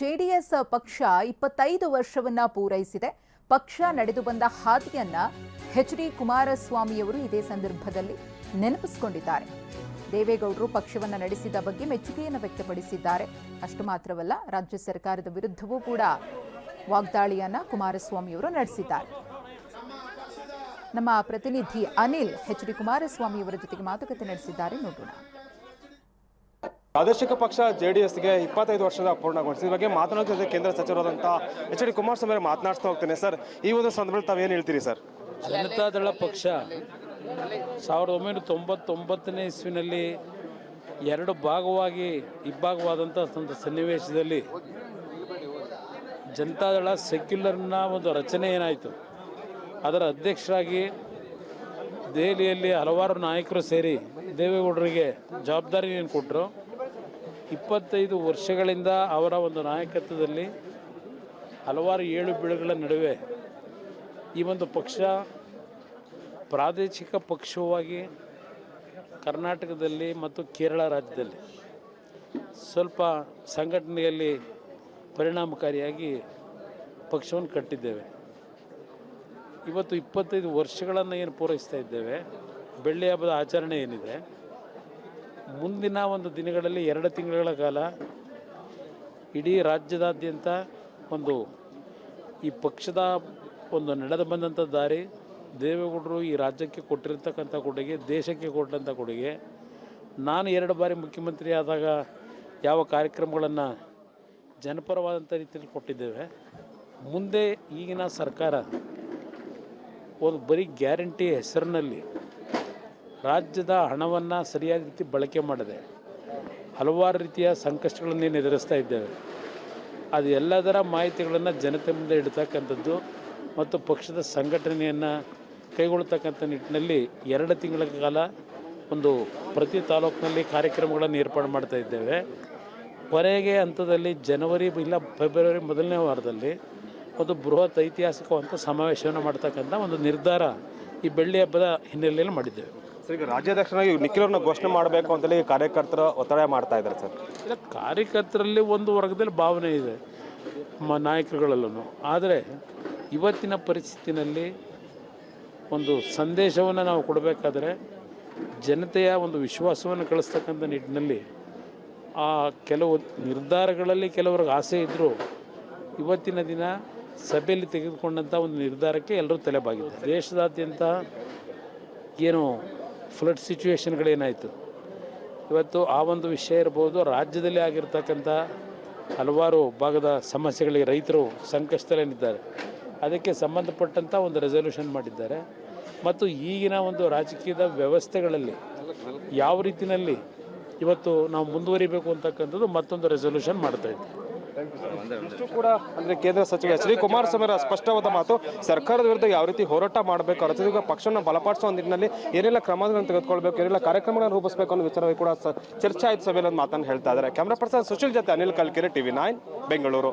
JDS ಪಕ್ಷ ಇಪ್ಪತ್ತೈದು ವರ್ಷವನ್ನ ಪೂರೈಸಿದೆ. ಪಕ್ಷ ನಡೆದು ಬಂದ ಹಾದಿಯನ್ನ ಎಚ್ ಡಿ ಕುಮಾರಸ್ವಾಮಿಯವರು ಇದೇ ಸಂದರ್ಭದಲ್ಲಿ ನೆನಪಿಸಿಕೊಂಡಿದ್ದಾರೆ. ದೇವೇಗೌಡರು ಪಕ್ಷವನ್ನ ನಡೆಸಿದ ಬಗ್ಗೆ ಮೆಚ್ಚುಗೆಯನ್ನು ವ್ಯಕ್ತಪಡಿಸಿದ್ದಾರೆ. ಅಷ್ಟು ಮಾತ್ರವಲ್ಲ, ರಾಜ್ಯ ಸರ್ಕಾರದ ವಿರುದ್ಧವೂ ಕೂಡ ವಾಗ್ದಾಳಿಯನ್ನ ಕುಮಾರಸ್ವಾಮಿಯವರು ನಡೆಸಿದ್ದಾರೆ. ನಮ್ಮ ಪ್ರತಿನಿಧಿ ಅನಿಲ್ ಎಚ್ ಡಿ ಕುಮಾರಸ್ವಾಮಿಯವರ ಜೊತೆಗೆ ಮಾತುಕತೆ ನಡೆಸಿದ್ದಾರೆ. ನೋಡೋಣ. ಪ್ರಾದೇಶಿಕ ಪಕ್ಷ ಜೆ ಡಿ ಎಸ್ಗೆ ಇಪ್ಪತ್ತೈದು ವರ್ಷದ ಪೂರ್ಣಗೊಳಿಸಿದ ಬಗ್ಗೆ ಮಾತನಾಡುತ್ತಿದ್ದ ಕೇಂದ್ರ ಸಚಿವರಾದಂಥ ಎಚ್ ಡಿ ಕುಮಾರಸ್ವಾಮಿ ಅವರು ಮಾತನಾಡ್ತಾ ಹೋಗ್ತೇನೆ ಸರ್. ಈ ಒಂದು ಸಂದರ್ಭದಲ್ಲಿ ತಾವೇನು ಹೇಳ್ತೀರಿ ಸರ್? ಜನತಾದಳ ಪಕ್ಷ ಸಾವಿರದ ಒಂಬೈನೂರ ತೊಂಬತ್ತೊಂಬತ್ತನೇ ಇಸ್ವಿನಲ್ಲಿ ಎರಡು ಭಾಗವಾಗಿ ಇಬ್ಬಾಗವಾದಂಥ ಒಂದು ಸನ್ನಿವೇಶದಲ್ಲಿ ಜನತಾದಳ ಸೆಕ್ಯುಲರ್ನ ಒಂದು ರಚನೆ ಏನಾಯಿತು. ಅದರ ಅಧ್ಯಕ್ಷರಾಗಿ ದೆಹಲಿಯಲ್ಲಿ ಹಲವಾರು ನಾಯಕರು ಸೇರಿ ದೇವೇಗೌಡರಿಗೆ ಜವಾಬ್ದಾರಿಯನ್ನು ಕೊಟ್ಟರು. ಇಪ್ಪತ್ತೈದು ವರ್ಷಗಳಿಂದ ಅವರ ಒಂದು ನಾಯಕತ್ವದಲ್ಲಿ ಹಲವಾರು ಏಳು ಬೀಳುಗಳ ನಡುವೆ ಈ ಒಂದು ಪಕ್ಷ ಪ್ರಾದೇಶಿಕ ಪಕ್ಷವಾಗಿ ಕರ್ನಾಟಕದಲ್ಲಿ ಮತ್ತು ಕೇರಳ ರಾಜ್ಯದಲ್ಲಿ ಸ್ವಲ್ಪ ಸಂಘಟನೆಯಲ್ಲಿ ಪರಿಣಾಮಕಾರಿಯಾಗಿ ಪಕ್ಷವನ್ನು ಕಟ್ಟಿದ್ದೇವೆ. ಇವತ್ತು ಇಪ್ಪತ್ತೈದು ವರ್ಷಗಳನ್ನು ಏನು ಪೂರೈಸ್ತಾ ಇದ್ದೇವೆ ಬೆಳ್ಳಿ ಹಬ್ಬದ ಆಚರಣೆ ಏನಿದೆ ಮುಂದಿನ ಒಂದು ದಿನಗಳಲ್ಲಿ ಎರಡು ತಿಂಗಳ ಕಾಲ ಇಡೀ ರಾಜ್ಯದಾದ್ಯಂತ ಒಂದು ಈ ಪಕ್ಷದ ಒಂದು ನಡೆದು ಬಂದಂಥ ದಾರಿ, ದೇವೇಗೌಡರು ಈ ರಾಜ್ಯಕ್ಕೆ ಕೊಟ್ಟಿರ್ತಕ್ಕಂಥ ಕೊಡುಗೆ, ದೇಶಕ್ಕೆ ಕೊಟ್ಟಂಥ ಕೊಡುಗೆ. ನಾನು ಎರಡು ಬಾರಿ ಮುಖ್ಯಮಂತ್ರಿ ಆದಾಗ ಯಾವ ಕಾರ್ಯಕ್ರಮಗಳನ್ನು ಜನಪರವಾದಂಥ ರೀತಿಯಲ್ಲಿ ಕೊಟ್ಟಿದ್ದೇವೆ. ಮುಂದೆ ಈಗಿನ ಸರ್ಕಾರ ಒಂದು ಬರೀ ಗ್ಯಾರಂಟಿ ಹೆಸರಿನಲ್ಲಿ ರಾಜ್ಯದ ಹಣವನ್ನು ಸರಿಯಾದ ರೀತಿ ಬಳಕೆ ಮಾಡದೆ ಹಲವಾರು ರೀತಿಯ ಸಂಕಷ್ಟಗಳನ್ನು ಎದುರಿಸ್ತಾ ಇದ್ದೇವೆ. ಅದು ಎಲ್ಲದರ ಮಾಹಿತಿಗಳನ್ನು ಜನತೆ ಮುಂದೆ ಇಡ್ತಕ್ಕಂಥದ್ದು ಮತ್ತು ಪಕ್ಷದ ಸಂಘಟನೆಯನ್ನು ಕೈಗೊಳ್ತಕ್ಕಂಥ ನಿಟ್ಟಿನಲ್ಲಿ ಎರಡು ತಿಂಗಳ ಕಾಲ ಒಂದು ಪ್ರತಿ ತಾಲೂಕಿನಲ್ಲಿ ಕಾರ್ಯಕ್ರಮಗಳನ್ನು ಏರ್ಪಾಡು ಮಾಡ್ತಾ ಇದ್ದೇವೆ. ಕೊನೆಗೆ ಹಂತದಲ್ಲಿ ಜನವರಿ ಇಲ್ಲ ಫೆಬ್ರವರಿ ಮೊದಲನೇ ವಾರದಲ್ಲಿ ಒಂದು ಬೃಹತ್ ಐತಿಹಾಸಿಕವಂಥ ಸಮಾವೇಶವನ್ನು ಮಾಡ್ತಕ್ಕಂಥ ಒಂದು ನಿರ್ಧಾರ ಈ ಬೆಳ್ಳಿ ಹಬ್ಬದ ಹಿನ್ನೆಲೆಯಲ್ಲಿ ಮಾಡಿದ್ದೇವೆ. ಸರ್, ಈಗ ರಾಜ್ಯಾಧ್ಯಕ್ಷರಾಗಿ ನಿಖಿಲವ್ರನ್ನ ಘೋಷಣೆ ಮಾಡಬೇಕು ಅಂತೇಳಿ ಕಾರ್ಯಕರ್ತರ ಒತ್ತಡ ಮಾಡ್ತಾ ಇದ್ದಾರೆ ಸರ್. ಇಲ್ಲ, ಕಾರ್ಯಕರ್ತರಲ್ಲಿ ಒಂದು ವರ್ಗದಲ್ಲಿ ಭಾವನೆ ಇದೆ, ಮ ನಾಯಕರುಗಳಲ್ಲೂ ಆದರೆ ಇವತ್ತಿನ ಪರಿಸ್ಥಿತಿನಲ್ಲಿ ಒಂದು ಸಂದೇಶವನ್ನು ನಾವು ಕೊಡಬೇಕಾದ್ರೆ ಜನತೆಯ ಒಂದು ವಿಶ್ವಾಸವನ್ನು ಕಳಿಸ್ತಕ್ಕಂಥ ನಿಟ್ಟಿನಲ್ಲಿ ಆ ಕೆಲವು ನಿರ್ಧಾರಗಳಲ್ಲಿ ಕೆಲವ್ರಿಗೆ ಆಸೆ ಇದ್ದರೂ ಇವತ್ತಿನ ದಿನ ಸಭೆಯಲ್ಲಿ ತೆಗೆದುಕೊಂಡಂಥ ಒಂದು ನಿರ್ಧಾರಕ್ಕೆ ಎಲ್ಲರೂ ತಲೆಬಾಗಿದ್ದಾರೆ. ದೇಶದಾದ್ಯಂತ ಏನು ಫ್ಲಡ್ ಸಿಚುವೇಶನ್ಗಳೇನಾಯಿತು ಇವತ್ತು ಆ ಒಂದು ವಿಷಯ ಇರ್ಬೋದು, ರಾಜ್ಯದಲ್ಲಿ ಆಗಿರ್ತಕ್ಕಂಥ ಹಲವಾರು ಭಾಗದ ಸಮಸ್ಯೆಗಳಿಗೆ ರೈತರು ಸಂಕಷ್ಟದಲ್ಲಿದ್ದಾರೆ. ಅದಕ್ಕೆ ಸಂಬಂಧಪಟ್ಟಂಥ ಒಂದು ರೆಸಲ್ಯೂಷನ್ ಮಾಡಿದ್ದಾರೆ. ಮತ್ತು ಈಗಿನ ಒಂದು ರಾಜಕೀಯದ ವ್ಯವಸ್ಥೆಗಳಲ್ಲಿ ಯಾವ ರೀತಿಯಲ್ಲಿ ಇವತ್ತು ನಾವು ಮುಂದುವರಿಬೇಕು ಅಂತಕ್ಕಂಥದ್ದು ಮತ್ತೊಂದು ರೆಸಲ್ಯೂಷನ್ ಮಾಡ್ತಾ ಇದ್ದೀವಿ ಇಷ್ಟು ಕೂಡ ಅಂದ್ರೆ ಕೇಂದ್ರ ಸಚಿವ ಎಚ್ ಡಿ ಕುಮಾರಸ್ವಾಮಿ ಸ್ಪಷ್ಟವಾದ ಮಾತು, ಸರ್ಕಾರದ ವಿರುದ್ಧ ಯಾವ ರೀತಿ ಹೋರಾಟ ಮಾಡಬೇಕು ರಾಜ್ಯದ ಪಕ್ಷವನ್ನು ಬಲಪಡಿಸುವ ನಿಟ್ಟಿನಲ್ಲಿ ಏನೆಲ್ಲ ಕ್ರಮಗಳನ್ನು ತೆಗೆದುಕೊಳ್ಬೇಕು, ಏನೆಲ್ಲ ಕಾರ್ಯಕ್ರಮಗಳನ್ನು ರೂಪಿಸಬೇಕು ಅನ್ನೋ ವಿಚಾರವಾಗಿ ಕೂಡ ಚರ್ಚೆ ಆಯ್ತು ಸಭೆಯಲ್ಲಿ ಮಾತನ್ನು ಹೇಳ್ತಾ ಇದ್ದಾರೆ. ಕ್ಯಾಮ್ರಾ ಪರ್ಸನ್ ಸುಶೀಲ್ ಜೊತೆ ಅನಿಲ್ ಕಲ್ಕೆರೆ, ಟಿವಿ ನೈನ್, ಬೆಂಗಳೂರು.